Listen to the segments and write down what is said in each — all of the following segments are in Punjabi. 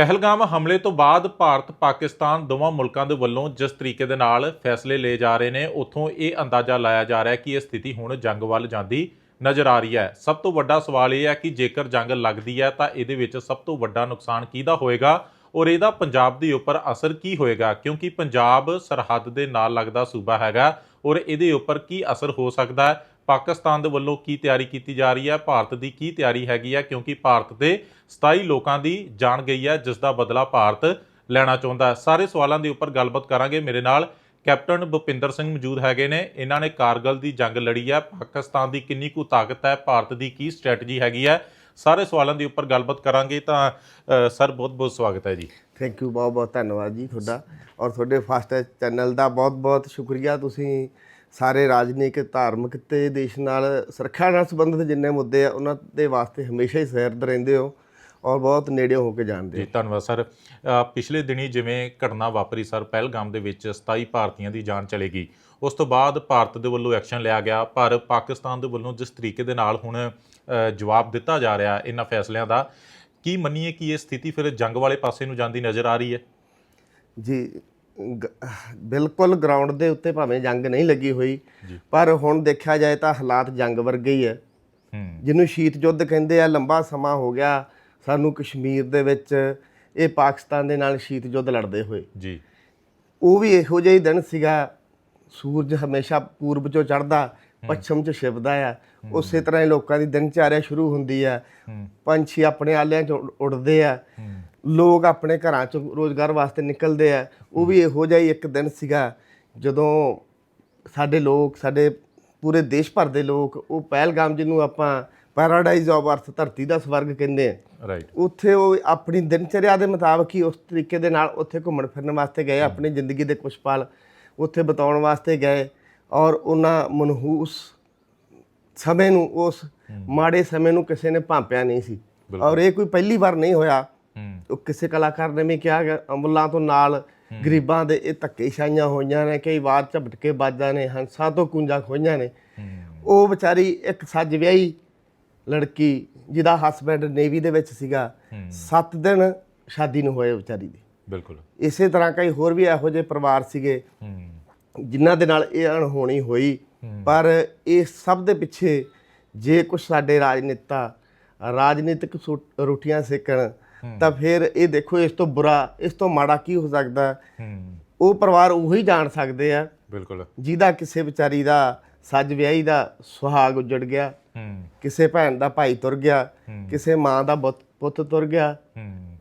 ਪਹਿਲਗਾਮ ਹਮਲੇ ਤੋਂ ਬਾਅਦ ਭਾਰਤ, ਪਾਕਿਸਤਾਨ ਦੋਵਾਂ ਮੁਲਕਾਂ ਦੇ ਵੱਲੋਂ ਜਿਸ ਤਰੀਕੇ ਦੇ ਨਾਲ ਫੈਸਲੇ ਲਏ ਜਾ ਰਹੇ ਨੇ, ਉੱਥੋਂ ਇਹ ਅੰਦਾਜ਼ਾ ਲਾਇਆ ਜਾ ਰਿਹਾ ਹੈ ਕਿ ਇਹ ਸਥਿਤੀ ਹੁਣ ਜੰਗ ਵੱਲ ਜਾਂਦੀ ਨਜ਼ਰ ਆ ਰਹੀ ਹੈ। ਸਭ ਤੋਂ ਵੱਡਾ ਸਵਾਲ ਇਹ ਹੈ ਕਿ ਜੇਕਰ ਜੰਗ ਲੱਗਦੀ ਹੈ ਤਾਂ ਇਹਦੇ ਵਿੱਚ ਸਭ ਤੋਂ ਵੱਡਾ ਨੁਕਸਾਨ ਕਿਹਦਾ ਹੋਏਗਾ ਔਰ ਇਹਦਾ ਪੰਜਾਬ ਦੇ ਉੱਪਰ ਅਸਰ ਕੀ ਹੋਏਗਾ? ਕਿਉਂਕਿ ਪੰਜਾਬ ਸਰਹੱਦ ਦੇ ਨਾਲ ਲੱਗਦਾ ਸੂਬਾ ਹੈਗਾ ਔਰ ਇਹਦੇ ਉੱਪਰ ਕੀ ਅਸਰ ਹੋ ਸਕਦਾ ਹੈ? ਪਾਕਿਸਤਾਨ ਦੇ ਵੱਲੋਂ ਕੀ ਤਿਆਰੀ ਕੀਤੀ ਜਾ ਰਹੀ ਹੈ? ਭਾਰਤ ਦੀ ਕੀ ਤਿਆਰੀ ਹੈਗੀ ਹੈ? ਕਿਉਂਕਿ ਭਾਰਤ ਦੇ 27 ਲੋਕਾਂ ਦੀ ਜਾਨ ਗਈ ਹੈ, ਜਿਸ ਦਾ ਬਦਲਾ ਭਾਰਤ ਲੈਣਾ ਚਾਹੁੰਦਾ ਹੈ। ਸਾਰੇ ਸਵਾਲਾਂ ਦੇ ਉੱਪਰ ਗੱਲਬਾਤ ਕਰਾਂਗੇ। ਮੇਰੇ ਨਾਲ ਕੈਪਟਨ ਭੁਪਿੰਦਰ ਸਿੰਘ ਮੌਜੂਦ ਹੈਗੇ ਨੇ। ਇਹਨਾਂ ਨੇ ਕਾਰਗਲ ਦੀ ਜੰਗ ਲੜੀ ਹੈ। ਪਾਕਿਸਤਾਨ ਦੀ ਕਿੰਨੀ ਕੁ ਤਾਕਤ ਹੈ? ਭਾਰਤ ਦੀ ਕੀ ਸਟ੍ਰੈਟਜੀ ਹੈਗੀ ਹੈ? ਸਾਰੇ ਸਵਾਲਾਂ ਦੇ ਉੱਪਰ ਗੱਲਬਾਤ ਕਰਾਂਗੇ ਤਾਂ ਸਰ, ਬਹੁਤ ਬਹੁਤ ਸਵਾਗਤ ਹੈ ਜੀ। ਥੈਂਕ ਯੂ ਬਹੁਤ ਬਹੁਤ ਧੰਨਵਾਦ ਜੀ ਤੁਹਾਡਾ। ਔਰ ਤੁਹਾਡੇ ਫਾਸਟ ਚੈਨਲ ਦਾ ਬਹੁਤ ਬਹੁਤ ਸ਼ੁਕਰੀਆ। ਤੁਸੀਂ ਸਾਰੇ ਰਾਜਨੀਤਿਕ ਧਾਰਮਿਕ ਤੇ ਦੇਸ਼ ਨਾਲ ਸੁਰੱਖਿਆ ਨਾਲ ਸੰਬੰਧਿਤ ਜਿੰਨੇ ਮੁੱਦੇ ਆ ਉਹਨਾਂ ਦੇ ਵਾਸਤੇ ਹਮੇਸ਼ਾ ਹੀ ਸਹਿਰਦ ਰਹਿੰਦੇ ਹੋ ਔਰ ਬਹੁਤ ਨੇੜੇ ਹੋ ਕੇ ਜਾਣਦੇ ਜੀ ਧੰਨਵਾਦ ਸਰ। ਪਿਛਲੇ ਦਿਨੀ ਜਿਵੇਂ ਘਟਨਾ ਵਾਪਰੀ ਸਰ ਪਹਿਲਗਾਮ ਦੇ ਵਿੱਚ 27 ਭਾਰਤੀਆਂ ਦੀ ਜਾਨ ਚਲੇਗੀ। ਉਸ ਤੋਂ ਬਾਅਦ ਭਾਰਤ ਦੇ ਵੱਲੋਂ ਐਕਸ਼ਨ ਲਿਆ ਗਿਆ ਪਰ ਪਾਕਿਸਤਾਨ ਦੇ ਵੱਲੋਂ ਜਿਸ ਤਰੀਕੇ ਦੇ ਨਾਲ ਹੁਣ ਜਵਾਬ ਦਿੱਤਾ ਜਾ ਰਿਹਾ ਇਹਨਾਂ ਫੈਸਲਿਆਂ ਦਾ ਕੀ ਮੰਨੀਏ ਕਿ ਇਹ ਸਥਿਤੀ ਫਿਰ ਜੰਗ ਵਾਲੇ ਪਾਸੇ ਨੂੰ ਜਾਂਦੀ ਨਜ਼ਰ ਆ ਰਹੀ ਹੈ? ਜੀ ਬਿਲਕੁਲ ਗਰਾਊਂਡ ਦੇ ਉੱਤੇ ਭਾਵੇਂ ਜੰਗ ਨਹੀਂ ਲੱਗੀ ਹੋਈ। ਪਰ ਹੁਣ ਦੇਖਿਆ ਜਾਏ ਤਾਂ ਹਾਲਾਤ ਜੰਗ ਵਰਗੇ ਹੀ ਹੈ। ਜਿਹਨੂੰ ਸ਼ੀਤ ਯੁੱਧ ਕਹਿੰਦੇ ਆ ਲੰਬਾ ਸਮਾਂ ਹੋ ਗਿਆ ਸਾਨੂੰ ਕਸ਼ਮੀਰ ਦੇ ਵਿੱਚ ਇਹ ਪਾਕਿਸਤਾਨ ਦੇ ਨਾਲ ਸ਼ੀਤ ਯੁੱਧ ਲੜਦੇ ਹੋਏ। ਜੀ। ਉਹ ਵੀ ਇਹੋ ਜਿਹਾ ਹੀ ਦਿਨ ਸੀਗਾ ਸੂਰਜ ਹਮੇਸ਼ਾ ਪੂਰਬ ਚੋਂ ਚੜ੍ਹਦਾ ਪੱਛਮ ਚ ਛਿਪਦਾ ਆ। ਉਸੇ ਤਰ੍ਹਾਂ ਹੀ ਲੋਕਾਂ ਦੀ ਦਿਨਚਾਰਿਆ ਸ਼ੁਰੂ ਹੁੰਦੀ ਆ। ਪੰਛੀ ਆਪਣੇ ਆਲਿਆਂ ਚ ਉਡ- ਉੱਡਦੇ ਆ। ਲੋਕ ਆਪਣੇ ਘਰਾਂ ਚ ਰੋਜ਼ਗਾਰ ਵਾਸਤੇ ਨਿਕਲਦੇ ਆ। ਉਹ ਵੀ ਇਹੋ ਜਿਹਾ ਹੀ ਇੱਕ ਦਿਨ ਸੀਗਾ। ਜਦੋਂ ਸਾਡੇ ਲੋਕ ਸਾਡੇ ਪੂਰੇ ਦੇਸ਼ ਭਰ ਦੇ ਲੋਕ ਉਹ ਪਹਿਲਗਾਮ ਜਿਹਨੂੰ ਆਪਾਂ ਪੈਰਾਡਾਈਜ਼ ਆਫ ਅਰਥ ਧਰਤੀ ਦਾ ਸਵਰਗ ਕਹਿੰਦੇ ਆ। ਰਾਈਟ ਉੱਥੇ ਉਹ ਆਪਣੀ ਦਿਨਚਰਿਆ ਦੇ ਮੁਤਾਬਕ ਹੀ ਉਸ ਤਰੀਕੇ ਦੇ ਨਾਲ ਉੱਥੇ ਘੁੰਮਣ ਫਿਰਨ ਵਾਸਤੇ ਗਏ ਆਪਣੀ ਜ਼ਿੰਦਗੀ ਦੇ ਕੁਝ ਪਲ ਉੱਥੇ ਬਿਤਾਉਣ ਵਾਸਤੇ ਗਏ। ਔਰ ਉਹਨਾਂ ਮਨਹੂਸ ਸਮੇਂ ਨੂੰ ਉਸ ਮਾੜੇ ਸਮੇਂ ਨੂੰ ਕਿਸੇ ਨੇ ਭਾਂਪਿਆ ਨਹੀਂ ਸੀ। ਔਰ ਇਹ ਕੋਈ ਪਹਿਲੀ ਵਾਰ ਨਹੀਂ ਹੋਇਆ। ਉਹ ਕਿਸੇ ਕਲਾਕਾਰ ਨੇ ਵੀ ਕਿਹਾ ਅੰਬਲਾਂ ਤੋਂ ਨਾਲ ਗਰੀਬਾਂ ਦੇ ਇਹ ਧੱਕੇ ਛਾਈਆਂ ਹੋਈਆਂ ਨੇ ਕਈ ਵਾਰ ਝਪਟਕੇ ਬਾਜਾਂ ਨੇ ਹੰਸਾਂ ਤੋਂ ਕੁੰਜਾਂ ਖੋਈਆਂ ਨੇ। ਉਹ ਵਿਚਾਰੀ ਇੱਕ ਸੱਜ ਵਿਆਹੀ ਲੜਕੀ ਜਿਹਦਾ ਹਸਬੰਡ ਨੇਵੀ ਦੇ ਵਿੱਚ ਸੀਗਾ ਹੂੰ। 7 ਦਿਨ ਸ਼ਾਦੀ ਨੂੰ ਹੋਏ ਵਿਚਾਰੀ ਦੀ। ਬਿਲਕੁਲ। ਇਸੇ ਤਰ੍ਹਾਂ ਕਈ ਹੋਰ ਵੀ ਇਹੋ ਜਿਹੇ ਪਰਿਵਾਰ ਸੀਗੇ। ਜਿਨ੍ਹਾਂ ਦੇ ਨਾਲ ਇਹ ਅਣਹੋਣੀ ਹੋਈ ਪਰ ਇਹ ਸਭ ਦੇ ਪਿੱਛੇ ਜੇ ਕੁਝ ਸਾਡੇ ਰਾਜਨੇਤਾ ਰਾਜਨੀਤਿਕ ਰੋਟੀਆਂ ਸੇਕਣ ਤਾਂ ਫਿਰ ਇਹ ਦੇਖੋ ਇਸ ਤੋਂ ਬੁਰਾ ਇਸ ਤੋਂ ਮਾੜਾ ਕੀ ਹੋ ਸਕਦਾ? ਉਹ ਪਰਿਵਾਰ ਉਹੀ ਜਾਣ ਸਕਦੇ ਆ। ਬਿਲਕੁਲ। ਜਿਹਦਾ ਕਿਸੇ ਵਿਚਾਰੀ ਦਾ ਸੱਜ ਵਿਆਹੀ ਦਾ ਸੁਹਾਗ ਉੱਜੜ ਗਿਆ ਕਿਸੇ ਭੈਣ ਦਾ ਭਾਈ ਤੁਰ ਗਿਆ ਕਿਸੇ ਮਾਂ ਦਾ ਪੁੱਤ ਤੁਰ ਗਿਆ।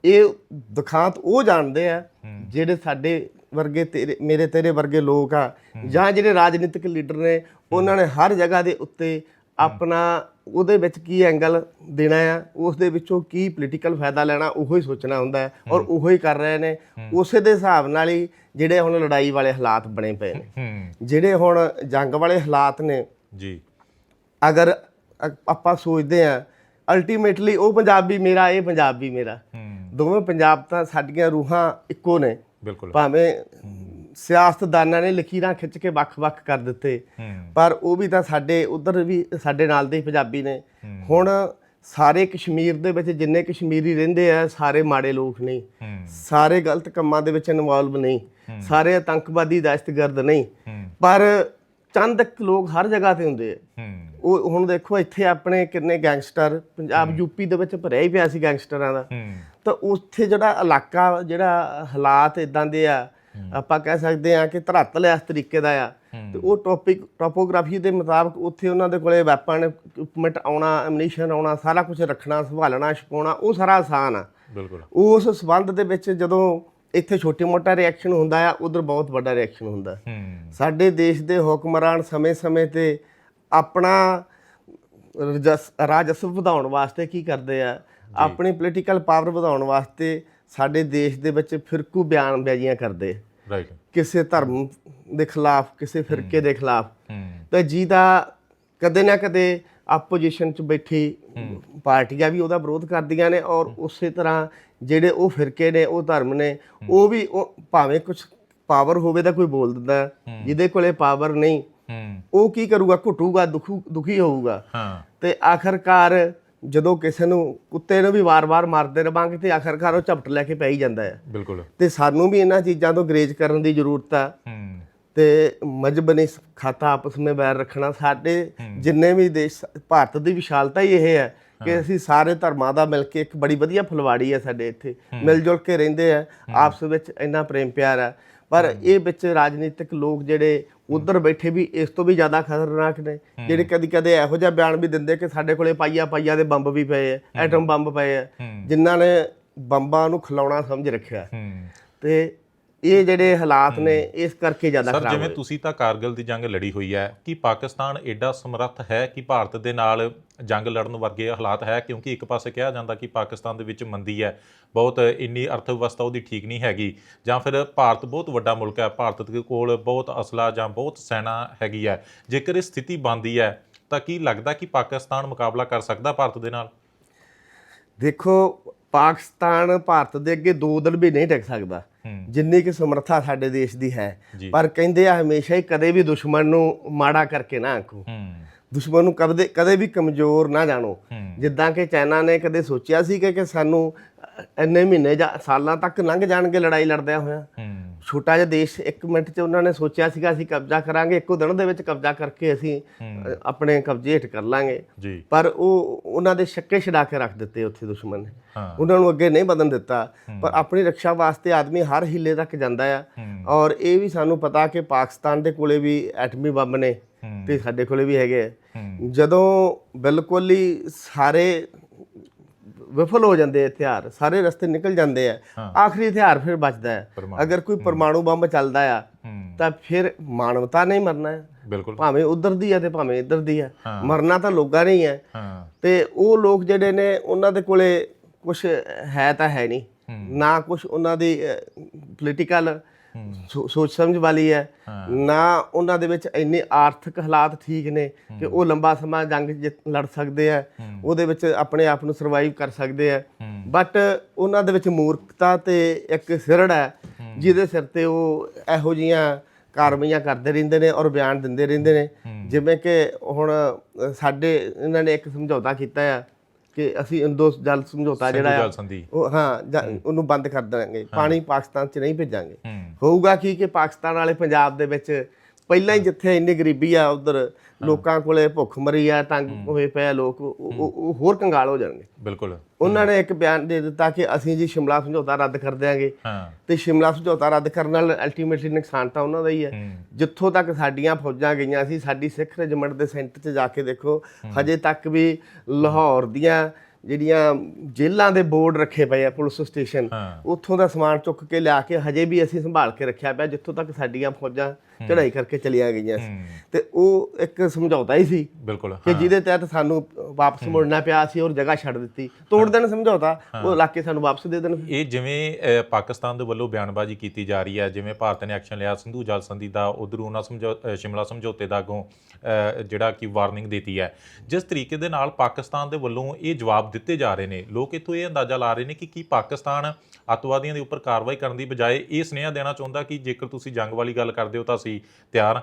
ਇਹ ਦੁਖਾਂਤ ਉਹ ਜਾਣਦੇ ਆ ਜਿਹੜੇ ਸਾਡੇ ਵਰਗੇ ਤੇਰੇ ਮੇਰੇ ਤੇਰੇ ਵਰਗੇ ਲੋਕ ਆ ਜਾਂ ਜਿਹੜੇ ਰਾਜਨੀਤਿਕ ਲੀਡਰ ਨੇ ਉਹਨਾਂ ਨੇ ਹਰ ਜਗ੍ਹਾ ਦੇ ਉੱਤੇ ਆਪਣਾ ਉਹਦੇ ਵਿੱਚ ਕੀ ਐਂਗਲ ਦੇਣਾ ਆ ਉਸ ਦੇ ਵਿੱਚੋਂ ਕੀ ਪੋਲੀਟੀਕਲ ਫਾਇਦਾ ਲੈਣਾ ਉਹੋ ਹੀ ਸੋਚਣਾ ਹੁੰਦਾ ਹੈ ਔਰ ਉਹੋ ਹੀ ਕਰ ਰਹੇ ਨੇ। ਉਸੇ ਦੇ ਹਿਸਾਬ ਨਾਲ ਹੀ ਜਿਹੜੇ ਹੁਣ ਲੜਾਈ ਵਾਲੇ ਹਾਲਾਤ ਬਣੇ ਪਏ ਨੇ। ਜਿਹੜੇ ਹੁਣ ਜੰਗ ਵਾਲੇ ਹਾਲਾਤ ਨੇ ਜੀ। ਅਗਰ ਆਪਾਂ ਸੋਚਦੇ ਆ ਅਲਟੀਮੇਟਲੀ ਉਹ ਪੰਜਾਬੀ ਮੇਰਾ ਇਹ ਪੰਜਾਬੀ ਮੇਰਾ। ਦੋਵੇਂ ਪੰਜਾਬ ਤਾਂ ਸਾਡੀਆਂ ਰੂਹਾਂ ਇੱਕੋ ਨੇ। ਬਿਲਕੁਲ। ਭਾਵੇਂ ਸਿਆਸਤਦਾਨਾਂ ਨੇ ਲਕੀਰਾਂ ਖਿੱਚ ਕੇ ਵੱਖ-ਵੱਖ ਕਰ ਦਿੱਤੇ ਪਰ ਉਹ ਵੀ ਤਾਂ ਸਾਡੇ ਉਧਰ ਵੀ ਸਾਡੇ ਨਾਲ ਦੇ ਪੰਜਾਬੀ ਨੇ। ਹੁਣ ਸਾਰੇ ਕਸ਼ਮੀਰ ਦੇ ਵਿੱਚ ਜਿੰਨੇ ਕਸ਼ਮੀਰੀ ਰਹਿੰਦੇ ਆ ਸਾਰੇ ਮਾੜੇ ਲੋਕ ਨਹੀਂ। ਸਾਰੇ ਗਲਤ ਕੰਮਾਂ ਦੇ ਵਿੱਚ ਇਨਵੋਲਵ ਨਹੀਂ। ਸਾਰੇ ਆਤੰਕਵਾਦੀ ਦਹਿਸ਼ਤਗਰਦ ਨਹੀਂ। ਪਰ ਚੰਦ ਲੋਕ ਹਰ ਜਗ੍ਹਾ ਤੇ ਹੁੰਦੇ ਆ। ਉਹ ਹੁਣ ਦੇਖੋ ਇੱਥੇ ਆਪਣੇ ਕਿੰਨੇ ਗੈਂਗਸਟਰ ਪੰਜਾਬ ਯੂਪੀ ਦੇ ਵਿੱਚ ਭਰਿਆ ਹੀ ਪਿਆ ਸੀ ਗੈਂਗਸਟਰਾਂ ਦਾ। ਤਾਂ ਉੱਥੇ ਜਿਹੜਾ ਇਲਾਕਾ ਜਿਹੜਾ ਹਾਲਾਤ ਇਦਾਂ ਦੇ ਆ ਆਪਾਂ ਕਹਿ ਸਕਦੇ ਆ ਕਿ ਧਰਾਤਲ ਇਸ ਤਰੀਕੇ ਦਾ ਆ। ਤੇ ਉਹ ਟੌਪਿਕ ਟੋਪੋਗ੍ਰਾਫੀ ਦੇ ਮੁਤਾਬਕ ਉੱਥੇ ਉਹਨਾਂ ਦੇ ਕੋਲੇ ਵੈਪਨ ਇਕਵਿਪਮੈਂਟ ਆਉਣਾ ਐਮਨੀਸ਼ਨ ਆਉਣਾ ਸਾਰਾ ਕੁਝ ਰੱਖਣਾ ਸੰਭਾਲਣਾ ਛਪਾਉਣਾ ਉਹ ਸਾਰਾ ਆਸਾਨ ਆ। ਬਿਲਕੁਲ। ਉਸ ਸਬੰਧ ਦੇ ਵਿੱਚ ਜਦੋਂ ਇੱਥੇ ਛੋਟੇ ਮੋਟਾ ਰਿਐਕਸ਼ਨ ਹੁੰਦਾ ਆ ਉਧਰ ਬਹੁਤ ਵੱਡਾ ਰਿਐਕਸ਼ਨ ਹੁੰਦਾ। ਸਾਡੇ ਦੇਸ਼ ਦੇ ਹੁਕਮਰਾਨ ਸਮੇਂ-ਸਮੇਂ ਤੇ ਆਪਣਾ ਰਜਸ- ਰਾਜਸਵ ਵਧਾਉਣ ਵਾਸਤੇ ਕੀ ਕਰਦੇ ਆ? ਆਪਣੀ ਪੋਲੀਟੀਕਲ ਪਾਵਰ ਵਧਾਉਣ ਵਾਸਤੇ ਸਾਡੇ ਦੇਸ਼ ਦੇ ਵਿੱਚ ਫਿਰਕੂ ਬਿਆਨਬਾਜ਼ੀਆਂ ਕਰਦੇ। ਰਾਈਟ ਕਿਸੇ ਧਰਮ ਦੇ ਖਿਲਾਫ ਕਿਸੇ ਫਿਰਕੇ ਦੇ ਖਿਲਾਫ। ਤਾਂ ਜਿਹਦਾ ਕਦੇ ਨਾ ਕਦੇ ਆਪੋਜੀਸ਼ਨ 'ਚ ਬੈਠੀ ਪਾਰਟੀਆਂ ਵੀ ਉਹਦਾ ਵਿਰੋਧ ਕਰਦੀਆਂ ਨੇ ਔਰ ਉਸੇ ਤਰ੍ਹਾਂ ਜਿਹੜੇ ਉਹ ਫਿਰਕੇ ਨੇ ਉਹ ਧਰਮ ਨੇ ਉਹ ਵੀ ਉਹ ਭਾਵੇਂ ਕੁਝ ਪਾਵਰ ਹੋਵੇ ਤਾਂ ਕੋਈ ਬੋਲ ਦਿੰਦਾ। ਜਿਹਦੇ ਕੋਲੇ ਪਾਵਰ ਨਹੀਂ। ਉਹ ਕੀ ਕਰੂਗਾ? ਘੁੱਟੂਗਾ ਦੁਖੂ ਦੁਖੀ ਹੋਊਗਾ। ਹਾਂ। ਤੇ ਆਖਰਕਾਰ ਜਦੋਂ ਕਿਸੇ ਨੂੰ ਕੁੱਤੇ ਨੂੰ ਵੀ ਵਾਰ-ਵਾਰ ਮਾਰਦੇ ਰਵਾਂਗੇ ਤੇ ਆਖਰਕਾਰ ਉਹ ਝਪਟ ਲੈ ਕੇ ਪੈ ਹੀ ਜਾਂਦਾ ਹੈ। ਬਿਲਕੁਲ। ਤੇ ਸਾਨੂੰ ਵੀ ਇਹਨਾਂ ਚੀਜ਼ਾਂ ਤੋਂ ਗਰੇਜ ਕਰਨ ਦੀ ਜ਼ਰੂਰਤ ਆ। ਤੇ ਮਜਬ ਨੇ ਖਾਤਾ ਆਪਸ ਵਿੱਚ ਵੈਰ ਰੱਖਣਾ ਸਾਡੇ ਜਿੰਨੇ ਵੀ ਦੇਸ਼ ਭਾਰਤ ਦੀ ਵਿਸ਼ਾਲਤਾ ਹੀ ਇਹ ਹੈ ਕਿ ਅਸੀਂ ਸਾਰੇ ਧਰਮਾਂ ਦਾ ਮਿਲ ਕੇ ਇੱਕ ਬੜੀ ਵਧੀਆ ਫੁਲਵਾੜੀ ਹੈ ਸਾਡੇ ਇੱਥੇ। ਮਿਲ ਜੁਲ ਕੇ ਰਹਿੰਦੇ ਆ ਆਪਸ ਵਿੱਚ ਇੰਨਾ ਪ੍ਰੇਮ ਪਿਆਰ ਹੈ। ਪਰ ਇਹ ਵਿੱਚ ਰਾਜਨੀਤਿਕ ਲੋਕ ਜਿਹੜੇ ਉਧਰ ਬੈਠੇ ਵੀ ਇਸ ਤੋਂ ਵੀ ਜ਼ਿਆਦਾ ਖਤਰਨਾਕ ਨੇ। ਜਿਹੜੇ ਕਦੀ ਕਦੇ ਇਹੋ ਜਿਹਾ ਬਿਆਨ ਵੀ ਦਿੰਦੇ ਕਿ ਸਾਡੇ ਕੋਲੇ ਪਾਈਆ ਪਾਈਆ ਦੇ ਬੰਬ ਵੀ ਪਏ ਆ ਐਟਮ ਬੰਬ ਪਏ ਆ। ਜਿਨ੍ਹਾਂ ਨੇ ਬੰਬਾਂ ਨੂੰ ਖਿਲਾਉਣਾ ਸਮਝ ਰੱਖਿਆ। ਤੇ ਇਹ ਜਿਹੜੇ ਹਾਲਾਤ ਨੇ ਇਸ ਕਰਕੇ ਜ਼ਿਆਦਾ ਸਰ ਖਰਾਬ ਜਿਵੇਂ ਤੁਸੀਂ ਤਾਂ ਕਾਰਗਿਲ ਦੀ ਜੰਗ ਲੜੀ ਹੋਈ ਹੈ ਕਿ ਪਾਕਿਸਤਾਨ ਐਡਾ ਸਮਰੱਥ ਹੈ ਕਿ ਭਾਰਤ ਦੇ ਨਾਲ ਜੰਗ ਲੜਨ ਵਰਗੇ ਹਾਲਾਤ ਹੈ? ਕਿਉਂਕਿ ਇੱਕ ਪਾਸੇ ਕਿਹਾ ਜਾਂਦਾ ਕਿ ਪਾਕਿਸਤਾਨ ਦੇ ਵਿੱਚ ਮੰਦੀ ਹੈ ਬਹੁਤ ਇੰਨੀ ਅਰਥ ਵਿਵਸਥਾ ਉਹਦੀ ਠੀਕ ਨਹੀਂ ਹੈਗੀ। ਜਾਂ ਫਿਰ ਭਾਰਤ ਬਹੁਤ ਵੱਡਾ ਮੁਲਕ ਹੈ ਭਾਰਤ ਦੇ ਕੋਲ ਬਹੁਤ ਅਸਲਾ ਜਾਂ ਬਹੁਤ ਸੈਨਾ ਹੈਗੀ ਹੈ। ਜੇਕਰ ਇਹ ਸਥਿਤੀ ਬਣਦੀ ਹੈ ਤਾਂ ਕੀ ਲੱਗਦਾ ਕਿ ਪਾਕਿਸਤਾਨ ਮੁਕਾਬਲਾ ਕਰ ਸਕਦਾ ਭਾਰਤ ਦੇ ਨਾਲ? ਦੇਖੋ ਪਾਕਿਸਤਾਨ ਭਾਰਤ ਦੇ ਅੱਗੇ ਦੋ ਦਿਨ ਵੀ ਨਹੀਂ ਟਿਕ ਸਕਦਾ। ਜਿੰਨੀ ਕਿ ਸਮਰੱਥਾ ਸਾਡੇ ਦੇਸ਼ ਦੀ ਹੈ। ਪਰ ਕਹਿੰਦੇ ਆ ਹਮੇਸ਼ਾ ਹੀ ਕਦੇ ਵੀ ਦੁਸ਼ਮਣ ਨੂੰ ਮਾੜਾ ਕਰਕੇ ਨਾ ਆਖੋ ਦੁਸ਼ਮਣ ਨੂੰ ਕਦੇ ਕਦੇ ਵੀ ਕਮਜ਼ੋਰ ਨਾ ਜਾਣੋ। ਜਿੱਦਾਂ ਕਿ ਚਾਈਨਾ ਨੇ ਕਦੇ ਸੋਚਿਆ ਸੀ ਕਿ ਕਿ ਸਾਨੂੰ ਇੰਨੇ ਮਹੀਨੇ ਜਾਂ ਸਾਲਾਂ ਤੱਕ ਲੰਘ ਜਾਣਗੇ ਲੜਾਈ ਲੜਦਿਆਂ ਹੋਇਆਂ। ਛੋਟਾ ਜਿਹਾ ਦੇਸ਼ ਇੱਕ ਮਿੰਟ 'ਚ ਉਹਨਾਂ ਨੇ ਸੋਚਿਆ ਸੀਗਾ ਅਸੀਂ ਕਬਜ਼ਾ ਕਰਾਂਗੇ ਇੱਕੋ ਦਿਨ ਦੇ ਵਿੱਚ ਕਬਜ਼ਾ ਕਰਕੇ ਅਸੀਂ ਆਪਣੇ ਕਬਜ਼ੇ ਹੇਠ ਕਰ ਲਾਂਗੇ। ਪਰ ਉਹ ਉਹਨਾਂ ਦੇ ਛੱਕੇ ਛਡਾ ਕੇ ਰੱਖ ਦਿੱਤੇ ਉੱਥੇ ਦੁਸ਼ਮਣ ਨੇ। ਉਹਨਾਂ ਨੂੰ ਅੱਗੇ ਨਹੀਂ ਵਧਣ ਦਿੱਤਾ। ਪਰ ਆਪਣੀ ਰੱਖਿਆ ਵਾਸਤੇ ਆਦਮੀ ਹਰ ਹਿੱਲੇ ਤੱਕ ਜਾਂਦਾ ਆ। ਔਰ ਇਹ ਵੀ ਸਾਨੂੰ ਪਤਾ ਕਿ ਪਾਕਿਸਤਾਨ ਦੇ ਕੋਲੇ ਵੀ ਐਟਮੀ ਬੰਬ ਨੇ। ਤੇ ਸਾਡੇ ਕੋਲੇ ਵੀ ਹੈਗੇ ਜਦੋਂ ਬਿਲਕੁਲ ਹੀ ਸਾਰੇ ਵਿਫਲ ਹੋ ਜਾਂਦੇ ਹਥਿਆਰ ਸਾਰੇ ਰਸਤੇ ਨਿਕਲ ਜਾਂਦੇ ਆ। ਆਖਰੀ ਹਥਿਆਰ ਫਿਰ ਬਚਦਾ ਹੈ। ਅਗਰ ਕੋਈ ਪਰਮਾਣੂ ਬੰਬ ਚੱਲਦਾ ਆ ਤਾਂ ਫਿਰ ਮਾਨਵਤਾ ਨਹੀਂ ਮਰਨਾ ਹੈ। ਬਿਲਕੁਲ। ਭਾਵੇਂ ਉਧਰ ਦੀ ਆ ਤੇ ਭਾਵੇਂ ਇੱਧਰ ਦੀ ਆ। ਮਰਨਾ ਤਾਂ ਲੋਕਾਂ ਨੇ ਹੀ ਹੈ ਹਾਂ। ਤੇ ਉਹ ਲੋਕ ਜਿਹੜੇ ਨੇ ਉਹਨਾਂ ਦੇ ਕੋਲੇ ਕੁਝ ਹੈ ਤਾਂ ਹੈ ਨਹੀਂ। ਨਾ ਕੁਝ ਉਹਨਾਂ ਦੀ ਪੋਲੀਟੀਕਲ ਸੋਚ ਸਮਝ ਵਾਲੀ ਹੈ। ਨਾ ਉਹਨਾਂ ਦੇ ਵਿੱਚ ਇੰਨੇ ਆਰਥਿਕ ਹਾਲਾਤ ਠੀਕ ਨੇ ਕਿ ਉਹ ਲੰਬਾ ਸਮਾਂ ਜੰਗ ਜਿੱਤ- ਲੜ ਸਕਦੇ ਆ। ਉਹਦੇ ਵਿੱਚ ਆਪਣੇ ਆਪ ਨੂੰ ਸਰਵਾਈਵ ਕਰ ਸਕਦੇ ਆ। ਬਟ ਉਹਨਾਂ ਦੇ ਵਿੱਚ ਮੂਰਖਤਾ ਤੇ ਇੱਕ ਸਿਰੜ ਹੈ ਜਿਹਦੇ ਸਿਰ ਤੇ ਉਹ ਇਹੋ ਜੀਆਂ ਕਾਰਵਾਈਆਂ ਕਰਦੇ ਰਹਿੰਦੇ ਨੇ ਔਰ ਬਿਆਨ ਦਿੰਦੇ ਰਹਿੰਦੇ ਨੇ। ਜਿਵੇਂ ਕਿ ਹੁਣ ਸਾਡੇ ਇਹਨਾਂ ਨੇ ਇੱਕ ਸਮਝੌਤਾ ਕੀਤਾ ਆ ਕਿ ਅਸੀਂ ਇੰਦੋ ਜਲ ਸਮਝੌਤਾ ਜਿਹੜਾ ਆ ਉਹ ਹਾਂ ਉਹਨੂੰ ਬੰਦ ਕਰ ਦੇਵਾਂਗੇ। ਪਾਣੀ ਪਾਕਿਸਤਾਨ 'ਚ ਨਹੀਂ ਭੇਜਾਂਗੇ। ਹੋਊਗਾ ਕੀ ਕਿ ਪਾਕਿਸਤਾਨ ਵਾਲੇ ਪੰਜਾਬ ਦੇ ਵਿੱਚ ਪਹਿਲਾਂ ਹੀ ਜਿੱਥੇ ਇੰਨੀ ਗਰੀਬੀ ਆ ਉਧਰ ਲੋਕਾਂ ਕੋਲੇ ਭੁੱਖ ਮਰੀ ਆ ਤੰਗ ਹੋਏ ਪਏ ਲੋਕ ਉਹ- ਹੋਰ ਕੰਗਾਲ ਹੋ ਜਾਣਗੇ। ਬਿਲਕੁਲ। ਉਹਨਾਂ ਨੇ ਇੱਕ ਬਿਆਨ ਦੇ ਦਿੱਤਾ ਕਿ ਅਸੀਂ ਜੀ ਸ਼ਿਮਲਾ ਸਮਝੌਤਾ ਰੱਦ ਕਰ ਦਿਆਂਗੇ। ਹਾਂ। ਤੇ ਸ਼ਿਮਲਾ ਸਮਝੌਤਾ ਰੱਦ ਕਰਨ ਨਾਲ ਅਲਟੀਮੇਟਲੀ ਨੁਕਸਾਨ ਤਾਂ ਉਹਨਾਂ ਦਾ ਹੀ ਹੈ। ਜਿੱਥੋਂ ਤੱਕ ਸਾਡੀਆਂ ਫੌਜਾਂ ਗਈਆਂ ਸੀ ਸਾਡੀ ਸਿੱਖ ਰੈਜੀਮੈਂਟ ਦੇ ਸੈਂਟਰ 'ਚ ਜਾ ਕੇ ਦੇਖੋ ਹਜੇ ਤੱਕ ਵੀ ਲਾਹੌਰ ਦੀਆਂ ਜਿਹੜੀਆਂ ਜੇਲ੍ਹਾਂ ਦੇ ਬੋਰਡ ਰੱਖੇ ਪਏ ਆ ਪੁਲਿਸ ਸਟੇਸ਼ਨ ਉੱਥੋਂ ਦਾ ਸਮਾਨ ਚੁੱਕ ਕੇ ਲਿਆ ਕੇ ਹਜੇ ਵੀ ਅਸੀਂ ਸੰਭਾਲ ਕੇ ਰੱਖਿਆ ਪਿਆ ਜਿੱਥੋਂ ਤੱਕ ਸਾਡੀਆਂ ਫੌਜਾਂ ਚੜ੍ਹਾਈ ਕਰਕੇ ਚਲੀਆਂ ਗਈਆਂ ਸੀ। ਤੇ ਉਹ ਇੱਕ ਸਮਝੌਤਾ ਹੀ ਸੀ ਬਿਲਕੁਲ ਕਿ ਜਿਹਦੇ ਤਹਿਤ ਸਾਨੂੰ ਵਾਪਸ ਮੁੜਨਾ ਪਿਆ ਸੀ ਔਰ ਜਗ੍ਹਾ ਛੱਡ ਦਿੱਤੀ। ਤੋੜ ਦੇਣ ਸਮਝੌਤਾ ਉਹ ਇਲਾਕੇ ਸਾਨੂੰ ਵਾਪਸ ਦੇ ਦੇਣ। ਇਹ ਜਿਵੇਂ ਪਾਕਿਸਤਾਨ ਦੇ ਵੱਲੋਂ ਬਿਆਨਬਾਜ਼ੀ ਕੀਤੀ ਜਾ ਰਹੀ ਹੈ ਜਿਵੇਂ ਭਾਰਤ ਨੇ ਐਕਸ਼ਨ ਲਿਆ ਸਿੰਧੂ ਜਲ ਸੰਧੀ ਦਾ ਉਧਰੋਂ ਉਹਨਾਂ ਸਮਝੌ ਸ਼ਿਮਲਾ ਸਮਝੌਤੇ ਦਾ ਅੱਗੋਂ ਜਿਹੜਾ ਕਿ ਵਾਰਨਿੰਗ ਦਿੱਤੀ ਹੈ। ਜਿਸ ਤਰੀਕੇ ਦੇ ਨਾਲ ਪਾਕਿਸਤਾਨ ਦੇ ਵੱਲੋਂ ਇਹ ਜਵਾਬ ਦਿੱਤੇ ਜਾ ਰਹੇ ਨੇ ਲੋਕ ਇਥੋਂ ਇਹ ਅੰਦਾਜ਼ਾ ਲਾ ਰਹੇ ਨੇ ਕਿ ਕੀ ਪਾਕਿਸਤਾਨ ਅੱਤਵਾਦੀਆਂ ਦੇ ਉੱਪਰ ਕਾਰਵਾਈ ਕਰਨ ਦੀ ਬਜਾਏ ਇਹ ਸੁਨੇਹਾ ਦੇਣਾ ਚਾਹੁੰਦਾ ਕਿ ਜੇਕਰ ਤੁਸੀਂ ਜੰਗ ਵਾਲੀ ਗੱਲ ਕਰਦੇ ਹੋ ਤਾਂ ਅਸੀਂ ਤਿਆਰ ਹਾਂ।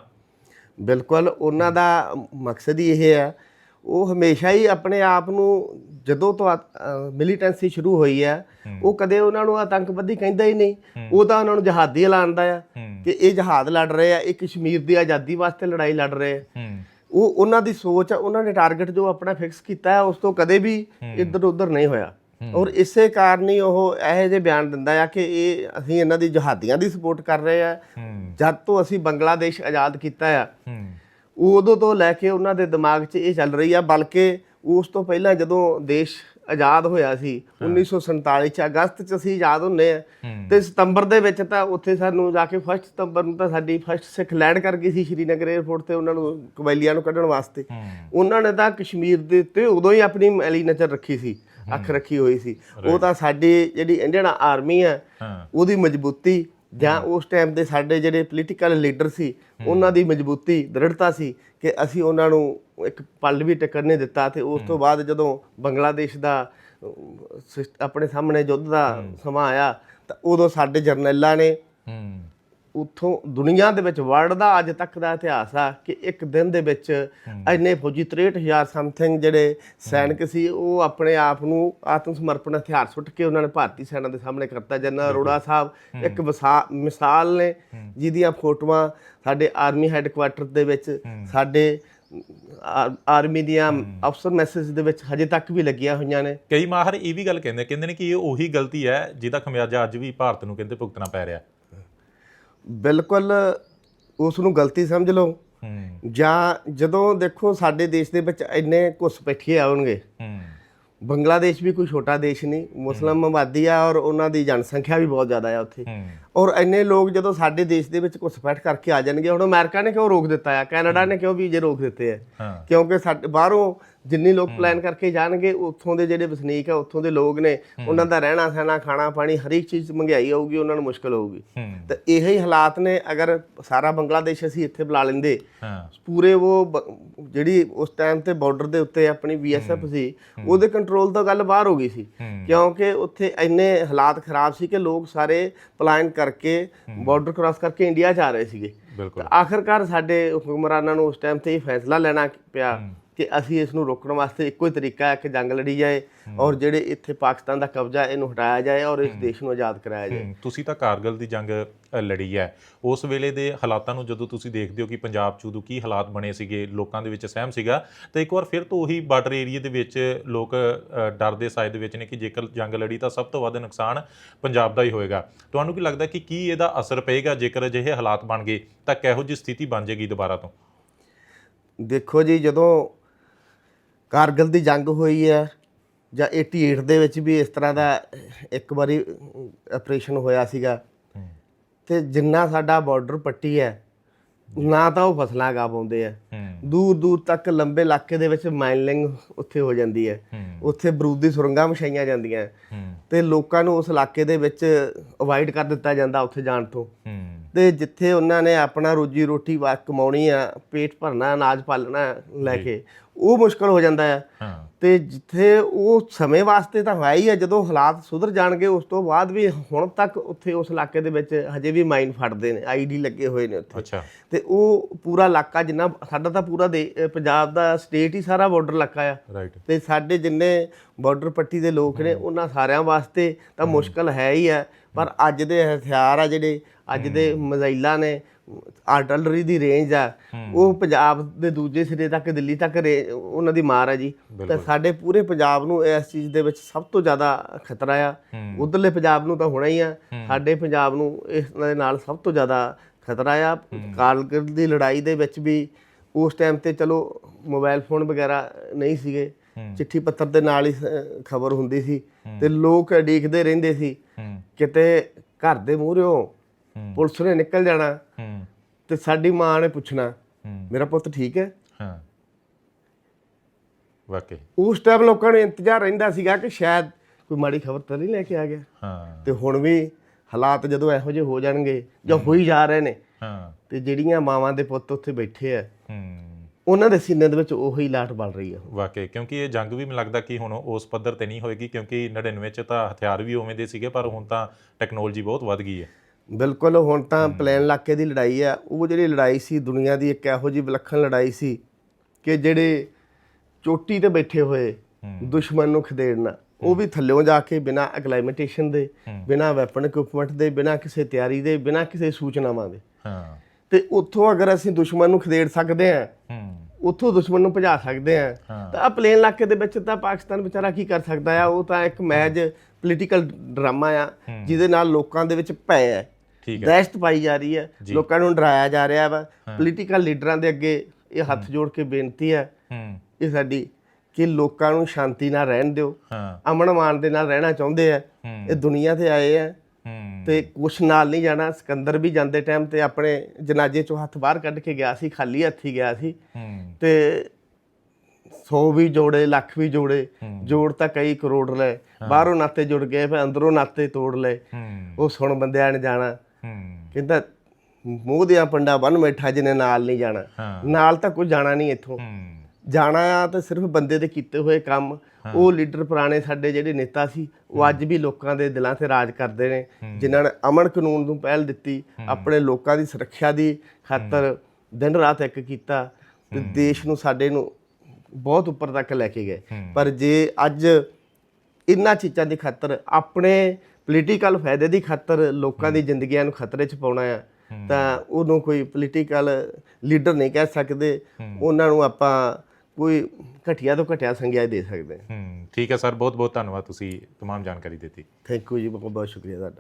ਬਿਲਕੁਲ ਉਹਨਾਂ ਦਾ ਮਕਸਦ ਹੀ ਇਹ ਹੈ। ਉਹ ਹਮੇਸ਼ਾ ਹੀ ਆਪਣੇ ਆਪ ਨੂੰ ਜਦੋਂ ਤੋਂ ਮਿਲੀਟੈਂਸੀ ਸ਼ੁਰੂ ਹੋਈ ਹੈ ਉਹ ਕਦੇ ਉਹਨਾਂ ਨੂੰ ਆਤੰਕਵਾਦੀ ਕਹਿੰਦਾ ਹੀ ਨਹੀਂ। ਉਹ ਤਾਂ ਉਹਨਾਂ ਨੂੰ ਜਹਾਦੀ ਐਲਾਨਦਾ ਆ ਕਿ ਇਹ ਜਹਾਦ ਲੜ ਰਹੇ ਆ ਇਹ ਕਸ਼ਮੀਰ ਦੀ ਆਜ਼ਾਦੀ ਵਾਸਤੇ ਲੜਾਈ ਲੜ ਰਹੇ ਆ। ਉਹ ਉਹਨਾਂ ਦੀ ਸੋਚ ਆ ਉਹਨਾਂ ਨੇ ਟਾਰਗੇਟ ਜੋ ਆਪਣਾ ਫਿਕਸ ਕੀਤਾ ਹੈ ਉਸ ਤੋਂ ਕਦੇ ਵੀ ਇੱਧਰ ਉੱਧਰ ਨਹੀਂ ਹੋਇਆ। ਔਰ ਇਸੇ ਕਾਰਨ ਹੀ ਉਹ ਇਹੋ ਜਿਹੇ ਬਿਆਨ ਦਿੰਦਾ ਆ ਕਿ ਇਹ ਅਸੀਂ ਇਹਨਾਂ ਦੀ ਜਹਾਦੀਆਂ ਦੀ ਸਪੋਰਟ ਕਰ ਰਹੇ ਆ। ਜਦ ਤੋਂ ਅਸੀਂ ਬੰਗਲਾਦੇਸ਼ ਆਜ਼ਾਦ ਕੀਤਾ ਆ ਉਦੋਂ ਤੋਂ ਲੈ ਕੇ ਉਹਨਾਂ ਦੇ ਦਿਮਾਗ 'ਚ ਇਹ ਚੱਲ ਰਹੀ ਆ ਬਲਕਿ ਉਸ ਤੋਂ ਪਹਿਲਾਂ ਜਦੋਂ ਦੇਸ਼ ਆਜ਼ਾਦ ਹੋਇਆ ਸੀ 1947 ਚ ਅਗਸਤ ਚ ਅਸੀਂ ਆਜ਼ਾਦ ਹੁੰਨੇ ਆ। ਤੇ ਸਤੰਬਰ ਦੇ ਵਿੱਚ ਤਾਂ ਉੱਥੇ ਸਾਨੂੰ ਜਾ ਕੇ ਫਸਟ ਸਤੰਬਰ ਨੂੰ ਤਾਂ ਸਾਡੀ ਫਸਟ ਸਿੱਖ ਲੈਂਡ ਕਰ ਗਈ ਸੀ ਸ਼੍ਰੀਨਗਰ 에ਅਰਪੋਰਟ ਤੇ ਉਹਨਾਂ ਨੂੰ ਕਬੈਲੀਆਂ ਨੂੰ ਕੱਢਣ ਵਾਸਤੇ। ਉਹਨਾਂ ਨੇ ਤਾਂ ਕਸ਼ਮੀਰ ਦੇ ਉੱਤੇ ਉਦੋਂ ਹੀ ਆਪਣੀ ਮੈਲੀ ਨਜ਼ਰ ਰੱਖੀ ਸੀ। ਅੱਖ ਰੱਖੀ ਹੋਈ ਸੀ। ਉਹ ਤਾਂ ਸਾਡੀ ਜਿਹੜੀ ਇੰਡੀਅਨ ਆਰਮੀ ਹਾਂ ਉਹਦੀ ਮਜ਼ਬੂਤੀ ਜਾਂ ਉਸ ਟਾਈਮ ਦੇ ਸਾਡੇ ਜਿਹੜੇ ਪੋਲੀਟੀਕਲ ਲੀਡਰ ਸੀ ਉਹਨਾਂ ਦੀ ਮਜ਼ਬੂਤੀ ਦ੍ਰਿੜਤਾ ਸੀ ਕਿ ਅਸੀਂ ਉਹਨਾਂ ਨੂੰ ਇੱਕ ਪਲ ਵੀ ਟਿਕਣ ਨਹੀਂ ਦਿੱਤਾ ਤੇ ਉਸ ਤੋਂ ਬਾਅਦ ਜਦੋਂ ਬੰਗਲਾਦੇਸ਼ ਦਾ ਆਪਣੇ ਸਾਹਮਣੇ ਯੁੱਧ ਦਾ ਸਮਾਂ ਆਇਆ ਤਾਂ ਉਦੋਂ ਸਾਡੇ ਜਰਨੈਲਾਂ ਨੇ ਉੱਥੋਂ ਦੁਨੀਆ ਦੇ ਵਿੱਚ ਵਰਲਡ ਦਾ ਅੱਜ ਤੱਕ ਦਾ ਇਤਿਹਾਸ ਆ ਕਿ ਇੱਕ ਦਿਨ ਦੇ ਵਿੱਚ ਇੰਨੇ ਫੌਜੀ 63000 ਸਮਥਿੰਗ ਜਿਹੜੇ ਸੈਨਿਕ ਸੀ ਉਹ ਆਪਣੇ ਆਪ ਨੂੰ ਆਤਮ ਸਮਰਪਣ ਹਥਿਆਰ ਸੁੱਟ ਕੇ ਉਹਨਾਂ ਨੇ ਭਾਰਤੀ ਸੈਨਾ ਦੇ ਸਾਹਮਣੇ ਕਰਤਾ। ਜਨਰਲ ਅਰੋੜਾ ਸਾਹਿਬ ਇੱਕ ਮਿਸਾਲ ਨੇ ਜਿਹਦੀਆਂ ਫੋਟੋਆਂ ਸਾਡੇ ਆਰਮੀ ਹੈੱਡਕੁਆਟਰ ਦੇ ਵਿੱਚ ਸਾਡੇ ਆਰਮੀ ਦੀਆਂ ਅਫਸਰ ਮੈਸੇਜ ਦੇ ਵਿੱਚ ਹਜੇ ਤੱਕ ਵੀ ਲੱਗੀਆਂ ਹੋਈਆਂ ਨੇ। ਕਈ ਮਾਹਰ ਇਹ ਵੀ ਗੱਲ ਕਹਿੰਦੇ ਕਹਿੰਦੇ ਨੇ ਕਿ ਇਹ ਉਹੀ ਗਲਤੀ ਹੈ ਜਿਹਦਾ ਖਮਿਆਜਾ ਅੱਜ ਵੀ ਭਾਰਤ ਨੂੰ ਕਹਿੰਦੇ ਭੁਗਤਣਾ ਪੈ ਰਿਹਾ। ਬਿਲਕੁਲ ਉਸ ਨੂੰ ਗਲਤੀ ਸਮਝ ਲਓ। ਜਾਂ ਜਦੋਂ ਦੇਖੋ ਸਾਡੇ ਦੇਸ਼ ਦੇ ਵਿੱਚ ਇੰਨੇ ਘੁਸਪੈਠੀਏ ਆਉਣਗੇ। ਹੂੰ। ਬੰਗਲਾਦੇਸ਼ ਵੀ ਕੋਈ ਛੋਟਾ ਦੇਸ਼ ਨਹੀਂ। ਮੁਸਲਮ ਆਬਾਦੀ ਆ ਔਰ ਉਹਨਾਂ ਦੀ ਜਨਸੰਖਿਆ ਵੀ ਬਹੁਤ ਜ਼ਿਆਦਾ ਆ ਉੱਥੇ। ਔਰ ਇੰਨੇ ਲੋਕ ਜਦੋਂ ਸਾਡੇ ਦੇਸ਼ ਦੇ ਵਿੱਚ ਘੁਸਪੈਠ ਕਰਕੇ ਆ ਜਾਣਗੇ ਹੁਣ ਅਮਰੀਕਾ ਨੇ ਕਿਉਂ ਰੋਕ ਦਿੱਤਾ ਆ? ਕੈਨੇਡਾ ਨੇ ਕਿਉਂ ਵੀਜ਼ੇ ਰੋਕ ਦਿੱਤੇ ਆ? ਕਿਉਂਕਿ ਸਾਡੇ ਬਾਹਰੋਂ ਜਿੰਨੀ ਲੋਕ ਪਲਾਨ ਕਰਕੇ ਜਾਣਗੇ ਉੱਥੋਂ ਦੇ ਜਿਹੜੇ ਵਸਨੀਕ ਆ ਉੱਥੋਂ ਦੇ ਲੋਕ ਨੇ ਉਹਨਾਂ ਦਾ ਰਹਿਣਾ ਸਹਿਣਾ ਖਾਣਾ ਪਾਣੀ ਹਰ ਇੱਕ ਚੀਜ਼ ਮਹਿੰਗਾਈ ਆਊਗੀ ਉਹਨਾਂ ਨੂੰ ਮੁਸ਼ਕਲ ਹੋਊਗੀ। ਤੇ ਇਹੀ ਹੀ ਹਾਲਾਤ ਨੇ ਅਗਰ ਸਾਰਾ ਬੰਗਲਾਦੇਸ਼ ਅਸੀਂ ਇੱਥੇ ਬੁਲਾ ਲੈਂਦੇ ਪੂਰੇ ਉਹ ਜਿਹੜੀ ਉਸ ਟਾਈਮ ਤੇ ਬਾਰਡਰ ਦੇ ਉੱਤੇ ਆਪਣੀ ਬੀਐਸਐਫ ਸੀ ਉਹਦੇ ਕੰਟਰੋਲ ਤੋਂ ਗੱਲ ਬਾਹਰ ਹੋ ਗਈ ਸੀ। ਕਿਉਂਕਿ ਉੱਥੇ ਇੰਨੇ ਹਾਲਾਤ ਖਰਾਬ ਸੀ ਕਿ ਲੋਕ ਸਾਰੇ ਪਲਾਨ ਕਰਕੇ ਬਾਰਡਰ ਕ੍ਰਾਸ ਕਰਕੇ ਇੰਡੀਆ ਜਾ ਰਹੇ ਸੀਗੇ। ਬਿਲਕੁਲ। ਆਖਰਕਾਰ ਸਾਡੇ ਹੁਕਮਰਾਨਾਂ ਨੂੰ ਉਸ ਟਾਈਮ ਤੇ ਇਹ ਫੈਸਲਾ ਲੈਣਾ ਪਿਆ। ਕਿ ਅਸੀਂ ਇਸ ਨੂੰ ਰੋਕਣ ਵਾਸਤੇ ਇੱਕੋ ਹੀ ਤਰੀਕਾ ਹੈ ਕਿ ਜੰਗ ਲੜੀ ਜਾਏ ਔਰ ਜਿਹੜੇ ਇੱਥੇ ਪਾਕਿਸਤਾਨ ਦਾ ਕਬਜ਼ਾ ਇਹਨੂੰ ਹਟਾਇਆ ਜਾਏ ਔਰ ਇਸ ਦੇਸ਼ ਨੂੰ ਆਜ਼ਾਦ ਕਰਾਇਆ ਜਾਏ। ਤੁਸੀਂ ਤਾਂ ਕਾਰਗਿਲ ਦੀ ਜੰਗ ਲੜੀ ਹੈ। ਉਸ ਵੇਲੇ ਦੇ ਹਾਲਾਤਾਂ ਨੂੰ ਜਦੋਂ ਤੁਸੀਂ ਦੇਖਦੇ ਹੋ ਕਿ ਪੰਜਾਬ 'ਚ ਉਦੋਂ ਕੀ ਹਾਲਾਤ ਬਣੇ ਸੀਗੇ ਲੋਕਾਂ ਦੇ ਵਿੱਚ ਸਹਿਮ ਸੀਗਾ ਤਾਂ ਇੱਕ ਵਾਰ ਫਿਰ ਤੋਂ ਉਹੀ ਬਾਰਡਰ ਏਰੀਆ ਦੇ ਵਿੱਚ ਲੋਕ ਅ, ਡਰ ਦੇ ਵਿੱਚ ਨੇ ਕਿ ਜੇਕਰ ਜੰਗ ਲੜੀ ਤਾਂ ਸਭ ਤੋਂ ਵੱਧ ਨੁਕਸਾਨ ਪੰਜਾਬ ਦਾ ਹੀ ਹੋਏਗਾ। ਤੁਹਾਨੂੰ ਕੀ ਲੱਗਦਾ ਕਿ ਕੀ ਇਹਦਾ ਅਸਰ ਪਏਗਾ ਜੇਕਰ ਅਜਿਹੇ ਹਾਲਾਤ ਬਣ ਗਏ ਤਾਂ ਕਿਹੋ ਜਿਹੀ ਸਥਿਤੀ ਬਣ ਜਾਏਗੀ ਦੁਬਾਰਾ ਤੋਂ? ਦੇਖੋ ਜੀ ਜਦੋਂ ਕਾਰਗਿਲ ਦੀ ਜੰਗ ਹੋਈ ਹੈ ਜਾਂ 88 ਦੇ ਵਿੱਚ ਵੀ ਇਸ ਤਰ੍ਹਾਂ ਦਾ ਇੱਕ ਵਾਰੀ ਆਪਰੇਸ਼ਨ ਹੋਇਆ ਸੀਗਾ। ਤੇ ਜਿੰਨਾ ਸਾਡਾ ਬਾਰਡਰ ਪੱਟੀ ਹੈ ਨਾ ਤਾਂ ਉਹ ਫਸਲਾਂ ਗਾ ਪਾਉਂਦੇ ਆ। ਦੂਰ ਦੂਰ ਤੱਕ ਲੰਬੇ ਇਲਾਕੇ ਦੇ ਵਿੱਚ ਮਾਈਨਿੰਗ ਉੱਥੇ ਹੋ ਜਾਂਦੀ ਹੈ। ਉੱਥੇ ਬਰੂਦੀ ਸੁਰੰਗਾਂ ਵਿਛਾਈਆਂ ਜਾਂਦੀਆਂ। ਤੇ ਲੋਕਾਂ ਨੂੰ ਉਸ ਇਲਾਕੇ ਦੇ ਵਿੱਚ ਅਵਾਇਡ ਕਰ ਦਿੱਤਾ ਜਾਂਦਾ ਉੱਥੇ ਜਾਣ ਤੋਂ। ਤੇ ਜਿੱਥੇ ਉਹਨਾਂ ਨੇ ਆਪਣਾ ਰੋਜੀ ਰੋਟੀ ਵਾ ਕਮਾਉਣੀ ਆ ਪੇਟ ਭਰਨਾ ਅਨਾਜ ਪਾਲਣਾ ਲੈ ਕੇ ਉਹ ਮੁਸ਼ਕਲ ਹੋ ਜਾਂਦਾ ਹਾਂ। ਤੇ ਜਿੱਥੇ ਉਹ ਸਮੇਂ ਵਾਸਤੇ ਤਾਂ ਹੋਇਆ ਹੀ ਹੈ ਜਦੋਂ ਹਾਲਾਤ ਸੁਧਰ ਜਾਣਗੇ ਉਸ ਤੋਂ ਬਾਅਦ ਵੀ ਹੁਣ ਤੱਕ ਉੱਥੇ ਉਸ ਇਲਾਕੇ ਦੇ ਵਿੱਚ ਹਜੇ ਵੀ ਮਾਈਨ ਫੜਦੇ ਨੇ ਆਈਡੀ ਲੱਗੇ ਹੋਏ ਨੇ ਉੱਥੇ। ਅੱਛਾ। ਤੇ ਉਹ ਪੂਰਾ ਇਲਾਕਾ ਜਿੰਨਾ ਸਾਡਾ ਤਾਂ ਪੂਰਾ ਪੰਜਾਬ ਦਾ ਸਟੇਟ ਹੀ ਸਾਰਾ ਬਾਰਡਰ ਇਲਾਕਾ ਆ। ਤੇ ਸਾਡੇ ਜਿੰਨੇ ਬਾਰਡਰ ਪੱਟੀ ਦੇ ਲੋਕ ਨੇ ਉਹਨਾਂ ਸਾਰਿਆਂ ਵਾਸਤੇ ਤਾਂ ਮੁਸ਼ਕਲ ਹੈ ਹੀ ਹੈ। ਪਰ ਅੱਜ ਦੇ ਹਥਿਆਰ ਆ ਜਿਹੜੇ ਅੱਜ ਦੇ ਮਜ਼ਾਈਲਾਂ ਨੇ ਆਰਟਲਰੀ ਦੀ ਰੇਂਜ ਆ ਉਹ ਪੰਜਾਬ ਦੇ ਦੂਜੇ ਸਿਰੇ ਤੱਕ ਦਿੱਲੀ ਤੱਕ ਉਹਨਾਂ ਦੀ ਮਾਰ ਆ ਜੀ। ਤੇ ਸਾਡੇ ਪੂਰੇ ਪੰਜਾਬ ਨੂੰ ਇਸ ਚੀਜ਼ ਦੇ ਵਿੱਚ ਸਭ ਤੋਂ ਜ਼ਿਆਦਾ ਖਤਰਾ ਆ। ਉਧਰਲੇ ਪੰਜਾਬ ਨੂੰ ਤਾਂ ਹੋਣਾ ਹੀ ਆ। ਸਾਡੇ ਪੰਜਾਬ ਨੂੰ ਇਸ ਦੇ ਨਾਲ ਸਭ ਤੋਂ ਜ਼ਿਆਦਾ ਖਤਰਾ ਆ। ਕਾਰਗਿਲ ਦੀ ਲੜਾਈ ਦੇ ਵਿੱਚ ਵੀ ਉਸ ਟਾਈਮ ਤੇ ਚਲੋ ਮੋਬਾਈਲ ਫੋਨ ਵਗੈਰਾ ਨਹੀਂ ਸੀਗੇ। ਚਿੱਠੀ ਪੱਤਰ ਦੇ ਨਾਲ ਹੀ ਖਬਰ ਹੁੰਦੀ ਸੀ ਤੇ ਲੋਕ ਉਡੀਕਦੇ ਰਹਿੰਦੇ ਸੀ। ਕਿਤੇ ਘਰ ਦੇ ਮੂਹਰਿਓਂ ਹੂੰ। ਪੁਲਿਸ ਨੇ ਨਿਕਲ ਜਾਣਾ ਹੂੰ। ਤੇ ਸਾਡੀ ਮਾਂ ਨੇ ਪੁੱਛਣਾ ਹੂੰ। ਮੇਰਾ ਪੁੱਤ ਠੀਕ ਹੈ? ਹਾਂ। ਵਾਕਈ। ਉਸ ਟਾਈਮ ਲੋਕਾਂ ਨੂੰ ਇੰਤਜ਼ਾਰ ਰਹਿੰਦਾ ਸੀਗਾ ਕਿ ਸ਼ਾਇਦ ਕੋਈ ਮਾੜੀ ਖਬਰ ਤਾਂ ਨਹੀਂ ਲੈ ਕੇ ਆ ਗਿਆ। ਹਾਂ। ਤੇ ਹੁਣ ਵੀ ਹਾਲਾਤ ਜਦੋਂ ਇਹੋ ਜਿਹੇ ਹੋ ਜਾਣਗੇ ਜਾਂ ਹੋਈ ਜਾ ਰਹੇ ਨੇ ਹਾਂ। ਤੇ ਜਿਹੜੀਆਂ ਮਾਵਾਂ ਦੇ ਪੁੱਤ ਉੱਥੇ ਬੈਠੇ ਆ ਹੂੰ। ਉਹਨਾਂ ਦੇ ਸੀਨੇ ਦੇ ਵਿੱਚ ਉਹੀ ਲਾਟ ਬਲ ਰਹੀ ਆ। ਵਾਕਈ ਕਿਉਂਕਿ ਇਹ ਜੰਗ ਵੀ ਮੈਨੂੰ ਲੱਗਦਾ ਕਿ ਹੁਣ ਉਸ ਪੱਧਰ ਤੇ ਨਹੀਂ ਹੋਏਗੀ ਕਿਉਂਕਿ 99 ਚ ਤਾਂ ਹਥਿਆਰ ਵੀ ਉਵੇਂ ਦੇ ਸੀਗੇ ਪਰ ਹੁਣ ਤਾਂ ਟੈਕਨੋਲੋਜੀ ਬਹੁਤ ਵੱਧ ਗਈ ਹੈ। ਬਿਲਕੁਲ ਹੁਣ ਤਾਂ ਪਲੇਨ ਇਲਾਕੇ ਦੀ ਲੜਾਈ ਆ। ਉਹ ਜਿਹੜੀ ਲੜਾਈ ਸੀ ਦੁਨੀਆ ਦੀ ਇੱਕ ਇਹੋ ਜਿਹੀ ਵਿਲੱਖਣ ਲੜਾਈ ਸੀ ਕਿ ਜਿਹੜੇ ਚੋਟੀ ਤੇ ਬੈਠੇ ਹੋਏ ਦੁਸ਼ਮਣ ਨੂੰ ਖਦੇੜਨਾ ਉਹ ਵੀ ਥੱਲਿਓਂ ਜਾ ਕੇ ਬਿਨਾ ਐਕਲਾਈਮੇਟੇਸ਼ਨ ਦੇ ਬਿਨਾ ਵੈਪਨ ਇਕਵਿਪਮੈਂਟ ਦੇ ਬਿਨਾ ਕਿਸੇ ਤਿਆਰੀ ਦੇ ਬਿਨਾ ਕਿਸੇ ਸੂਚਨਾਵਾਂ ਦੇ। ਹਾਂ। ਤੇ ਉੱਥੋਂ ਅਗਰ ਅਸੀਂ ਦੁਸ਼ਮਣ ਨੂੰ ਖਦੇੜ ਸਕਦੇ ਹਾਂ ਹੂੰ। ਉੱਥੋਂ ਦੁਸ਼ਮਣ ਨੂੰ ਭਜਾ ਸਕਦੇ ਹਾਂ। ਹਾਂ। ਤਾਂ ਆ ਪਲੇਨ ਇਲਾਕੇ ਦੇ ਵਿੱਚ ਤਾਂ ਪਾਕਿਸਤਾਨ ਵਿਚਾਰਾ ਕੀ ਕਰ ਸਕਦਾ ਆ? ਉਹ ਤਾਂ ਇੱਕ ਮੈਜ ਪੋਲੀਟੀਕਲ ਡਰਾਮਾ ਆ ਜਿਹਦੇ ਨਾਲ ਲੋਕਾਂ ਦੇ ਵਿੱਚ ਭੈ ਹੈ ਦਹਿਸ਼ਤ ਪਾਈ ਜਾ ਰਹੀ ਹੈ। ਲੋਕਾਂ ਨੂੰ ਡਰਾਇਆ ਜਾ ਰਿਹਾ ਵਾ। ਪੋਲੀਟੀਕਲ ਲੀਡਰਾਂ ਦੇ ਅੱਗੇ ਇਹ ਹੱਥ ਜੋੜ ਕੇ ਬੇਨਤੀ ਹੈ ਹੂੰ। ਇਹ ਸਾਡੀ ਕਿ ਲੋਕਾਂ ਨੂੰ ਸ਼ਾਂਤੀ ਨਾਲ ਰਹਿਣ ਦਿਓ। ਹਾਂ। ਅਮਨ ਮਾਨ ਦੇ ਨਾਲ ਰਹਿਣਾ ਚਾਹੁੰਦੇ ਆ। ਇਹ ਦੁਨੀਆ ਤੇ ਆਏ ਆ। ਹੂੰ। ਤੇ ਕੁਛ ਨਾਲ ਨਹੀਂ ਜਾਣਾ। ਸਿਕੰਦਰ ਵੀ ਜਾਂਦੇ ਟਾਈਮ ਤੇ ਆਪਣੇ ਜਨਾਜੇ ਚੋਂ ਹੱਥ ਬਾਹਰ ਕੱਢ ਕੇ ਗਿਆ ਸੀ ਖਾਲੀ ਹੱਥੀ ਗਿਆ ਸੀ। ਤੇ 100 ਵੀ ਜੋੜੇ ਲੱਖ ਵੀ ਜੋੜੇ। ਜੋੜ ਤਾਂ ਕਈ ਕਰੋੜ ਲਏ। ਬਾਹਰੋਂ ਨਾਤੇ ਜੁੜ ਗਏ ਫਿਰ ਅੰਦਰੋਂ ਨਾਤੇ ਤੋੜ ਲਏ। ਹੂੰ। ਉਹ ਸੁਣ ਬੰਦਿਆਂ ਨੇ ਜਾਣਾ। ਕਹਿੰਦਾ ਮੂੰਹ ਦੀਆਂ ਪੰਡਾ ਬੰਨ ਬੈਠਾ ਜਿਹਨੇ ਨਾਲ ਨਹੀਂ ਜਾਣਾ। ਨਾਲ ਤਾਂ ਕੋਈ ਜਾਣਾ ਨਹੀਂ ਇੱਥੋਂ। ਜਾਣਾ ਆ ਤਾਂ ਸਿਰਫ ਬੰਦੇ ਦੇ ਕੀਤੇ ਹੋਏ ਕੰਮ। ਉਹ ਲੀਡਰ ਪੁਰਾਣੇ ਸਾਡੇ ਜਿਹੜੇ ਨੇਤਾ ਸੀ ਉਹ ਅੱਜ ਵੀ ਲੋਕਾਂ ਦੇ ਦਿਲਾਂ ਤੇ ਰਾਜ ਕਰਦੇ ਨੇ। ਜਿਨ੍ਹਾਂ ਨੇ ਅਮਨ ਕਾਨੂੰਨ ਨੂੰ ਪਹਿਲ ਦਿੱਤੀ ਆਪਣੇ ਲੋਕਾਂ ਦੀ ਸੁਰੱਖਿਆ ਦੀ ਖਾਤਰ ਦਿਨ ਰਾਤ ਇੱਕ ਕੀਤਾ ਤੇ ਦੇਸ਼ ਨੂੰ ਸਾਡੇ ਨੂੰ ਬਹੁਤ ਉੱਪਰ ਤੱਕ ਲੈ ਕੇ ਗਏ। ਪਰ ਜੇ ਅੱਜ ਇਹਨਾਂ ਚੀਜ਼ਾਂ ਦੀ ਖਾਤਰ ਆਪਣੇ ਪੋਲੀਟੀਕਲ ਫਾਇਦੇ ਦੀ ਖਾਤਰ ਲੋਕਾਂ ਦੀ ਜ਼ਿੰਦਗੀਆਂ ਨੂੰ ਖਤਰੇ 'ਚ ਪਾਉਣਾ ਆ ਤਾਂ ਉਹਨੂੰ ਕੋਈ ਪੋਲੀਟੀਕਲ ਲੀਡਰ ਨਹੀਂ ਕਹਿ ਸਕਦੇ ਉਹਨਾਂ ਨੂੰ ਆਪਾਂ ਕੋਈ ਘਟੀਆ ਤੋਂ ਘਟਿਆ ਸੰਗਿਆ ਦੇ ਸਕਦੇ ਹਾਂ ਹੂੰ ਠੀਕ ਹੈ ਸਰ ਬਹੁਤ ਬਹੁਤ ਧੰਨਵਾਦ ਤੁਸੀਂ तमाम ਜਾਣਕਾਰੀ ਦਿੱਤੀ ਥੈਂਕ ਯੂ ਜੀ ਬਹੁਤ ਬਹੁਤ ਸ਼ੁਕਰੀਆ ਤੁਹਾਡਾ